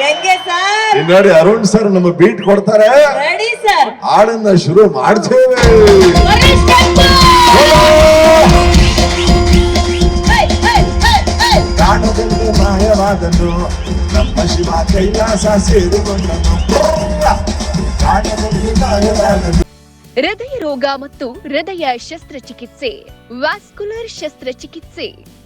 ಹೆಂಗೆ ಸರ್? ನೋಡಿ ಅರುಣ್ ಸರ್ ನಮ್ಮ ಬೀಟ್ ಕೊಡ್ತಾರೆ. Ready sir. ಹಾಡನ್ನ ಶುರು ಮಾಡ್ತೇವೆ. ಕಾಣದಲ್ಲಿ ಮಾಯವಾದನು ನಮ್ಮ ಶಿವ ಕೈಲಾಸ ಸೇರಿಕೊಂಡನು. ಕಾಣದಲ್ಲಿ ಮಾಯವಾದನು ಹೃದಯ ರೋಗ ಮತ್ತು ಹೃದಯ ಶಸ್ತ್ರಚಿಕಿತ್ಸೆ ವ್ಯಾಸ್ಕುಲರ್ ಶಸ್ತ್ರಚಿಕಿತ್ಸೆ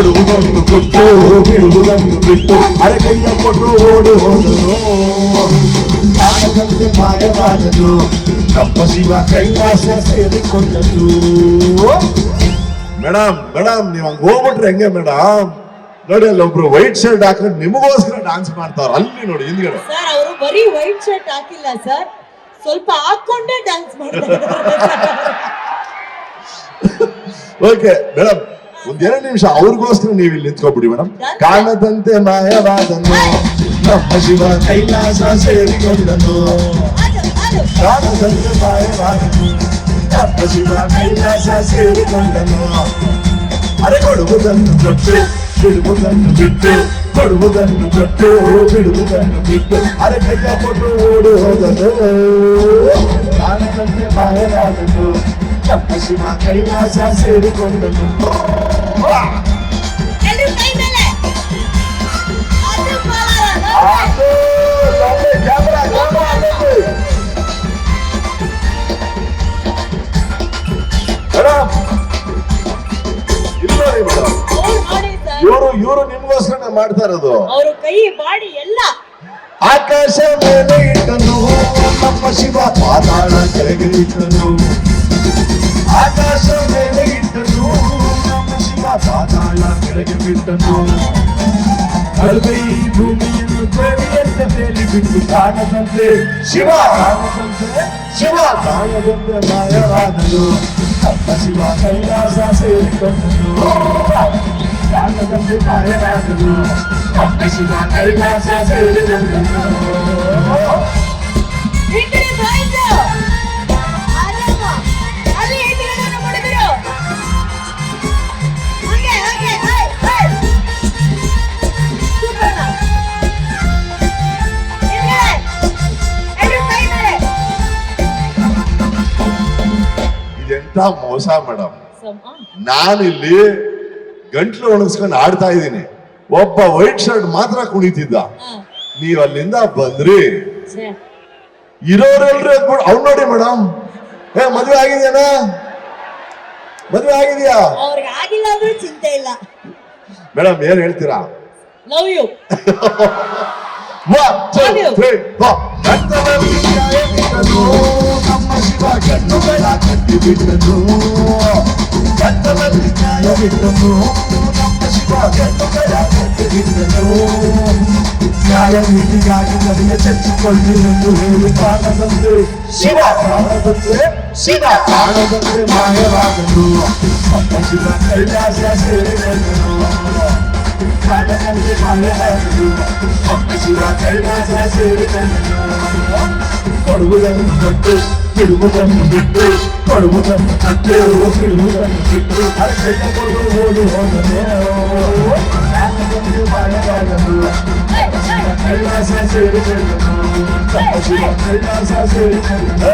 ಕೊಡುವುದನ್ನು ಕೊಟ್ಟು ಬಿಡುವುದನ್ನು ಬಿಟ್ಟು ಅರಕೈಯ ಕೊಟ್ಟು ಓಡಿ ಹೋದನು. ಕಾಣದಂತೆ ಮಾಯವಾದನು ನಮ್ಮ ಶಿವ ಕೈಲಾಸ ಸೇರಿಕೊಂಡನು. ಮೇಡಮ್ ಮೇಡಮ್ ನೀವ್ ಹಂಗೆ ಹೋಗ್ಬಿಟ್ರೆ ಹೆಂಗೆ ಮೇಡಮ್ ನೋಡಿ ಅಲ್ಲಿ ಒಬ್ರು ವೈಟ್ ಶರ್ಟ್ ಹಾಕೊಂಡು ನಿಮಗೋಸ್ಕರ ಡ್ಯಾನ್ಸ್ ಮಾಡ್ತಾರೆ ಅಲ್ಲಿ ನೋಡಿ ಹಿಂದ್ಗಡೆ. ಸರ್ ಅವರು ಬರೀ ವೈಟ್ ಶರ್ಟ್ ಹಾಕಿಲ್ಲ ಸರ್. ಸ್ವಲ್ಪ ಹಾಕೊಂಡೇ ಡ್ಯಾನ್ಸ್ ಮಾಡ್ತಾರೆ. ಓಕೆ ಮೇಡಮ್ ಒಂದ್ ಎರಡು ನಿಮಿಷ ಅವ್ರಿಗೋಸ್ಕರ ನೀವು ಇಲ್ಲಿ ನಿಂತ್ಕೊಬಿಡಿ ಮೇಡಮ್ ಕಾಣದಂತೆ ಮಾಯವಾದನು ನಮ್ಮ ಶಿವ ಕೈಲಾಸ ಸೇರಿಕೊಂಡನು ಅದು ಅದು ಕಾಣದಂತೆ ಮಾಯವಾದನು ನಮ್ಮ ಶಿವ ಕೈಲಾಸ ಸೇರಿಕೊಂಡನು ಅರೆ ಕೊಡುವುದನ್ನು ಕೊಟ್ಟು ಬಿಡುವುದನ್ನು ಬಿಟ್ಟು ಕೊಡುವುದನ್ನು ಕೊಟ್ಟು ಬಿಡುವುದನ್ನು ಬಿಟ್ಟು ಅರೆ ಕೈಯ ಕೊಟ್ಟು ಓಡಿ ಹೋದನು ಕಾಣದಂತೆ ಮಾಯವಾದನು ನಮ್ಮ ಶಿವ ಕೈಲಾಸ ಸೇರಿಕೊಂಡನು ಇವರು ಇವರು ನಿಮ್ಗೋಸ್ಕರ ಮಾಡ್ತಾ ಇರೋದು. ಅವರು ಕೈ ಬಾಡಿ ಎಲ್ಲ. ಆಕಾಶ ಮೇಲೆ ಇಟ್ಟನು ನಮ್ಮ ಶಿವ ಪಾತಾಳ ಕೆಳಗೆ ಇಟ್ಟನು. ಆಕಾಶ ಮೇಲೆ ನಮ್ಮ ಶಿವ ಪಾತಾಳ ಕೆಳಗೆ ಬಿಟ್ಟನು ಕಲ್ಬೈ ಭೂಮಿಯನ್ನು ದೇವಿಯಂತ ತೇಲಿ ಬಿಟ್ಟು ಕಾಣದಂತೆ ಶಿವ ಕಾಣದಂತೆ ಶಿವ ಕಾಣದಂತೆ ಮಾಯವಾದನು ನಮ್ಮ ಶಿವ ಕೈಲಾಸ ಸೇರಿಕೊಂಡನು ಕಾಣದಂತೆ ಮಾಯವಾದನು ನಮ್ಮ ಶಿವ ಕೈಲಾಸ ಸೇರಿಕೊಂಡನು ಇದೆಂತ ಮೋಸ ಮೇಡಮ್ ಸಮ. ನಾನಿಲ್ಲಿ ಗಂಟ್ಲು ಒಣಗಿಸ್ಕೊಂಡು ಆಡ್ತಾ ಇದ್ದೀನಿ. ಒಬ್ಬ ವೈಟ್ ಶರ್ಟ್ ಮಾತ್ರ ಕುಣಿತಿದ್ದ. ನೀವ್ ಅಲ್ಲಿಂದ ಬಂದ್ರಿ. ಇರೋರೆಲ್ರಿ ಎದ್ಬಿಟ್ಟು ಅವ್ನು ನೋಡಿ ಮೇಡಮ್ ಏ ಮದ್ವೆ ಆಗಿದ್ಯಾನ? ಮದ್ವೆ ಆಗಿದ್ಯಾ? ಅವ್ರಿಗೆ ಆಗಿಲ್ಲ ಅಂದ್ರೂ ಚಿಂತೆ ಇಲ್ಲ. ಮೇಡಮ್ ಏನ್ ಹೇಳ್ತೀರಾ? Love you One, two, Love you. three, four. ಕತ್ತಲಲ್ಲಿ ನ್ಯಾಯ ಬಿಟ್ಟನು, ನಮ್ಮ ಶಿವ ಕಣ್ಣುಗಳ ಕಟ್ಟಿ ಬಿಟ್ಟನು ಕತ್ತಲಲ್ಲಿ ನ್ಯಾಯ ಬಿಟ್ಟನು ನಮ್ಮ ಶಿವ ಕಣ್ಣುಗಳ ಕಟ್ಟಿ ಬಿಟ್ಟನು ನ್ಯಾಯ ನೀತಿಗಾಗಿ ನನಗೆ ಚಚ್ಚಿಕೊಳ್ಳಿರೆಂದು ಹೇಳಿ ಕಾಣದಂತೆ ಶಿವ ಕಾಣದಂತೆ ಶಿವ ಕಾಣದಂತೆ ಮಾಯವಾದನು ನಮ್ಮ ಶಿವ ಕೈಲಾಸ ಸೇರಿಕೊಂಡನು ಕಾಣದಂತೆ ಮಾಯವಾದನು ನಮ್ಮ ಶಿವ ಕೈಲಾಸ ಸೇರಿಕೊಂಡನು ಕೊಡುವುದನ್ನು ಕೊಟ್ಟು ಬಿಡುವುದನ್ನು ಬಿಟ್ಟು ಕೊಡುವುದನ್ನು ಕೊಟ್ಟು ಬಿಡುವುದನ್ನು ಬಿಟ್ಟು ಅರ್ಥ ಕೊಡು ಓಡಿ ಹೋದನು ಕಾಣದಂತೆ ಮಾಯವಾದನು ಕೈಲಾಸ ಸೇರಿಕೊಂಡನು ನಮ್ಮ ಶಿವ ಕೈಲಾಸ ಸೇರಿಕೊಂಡನು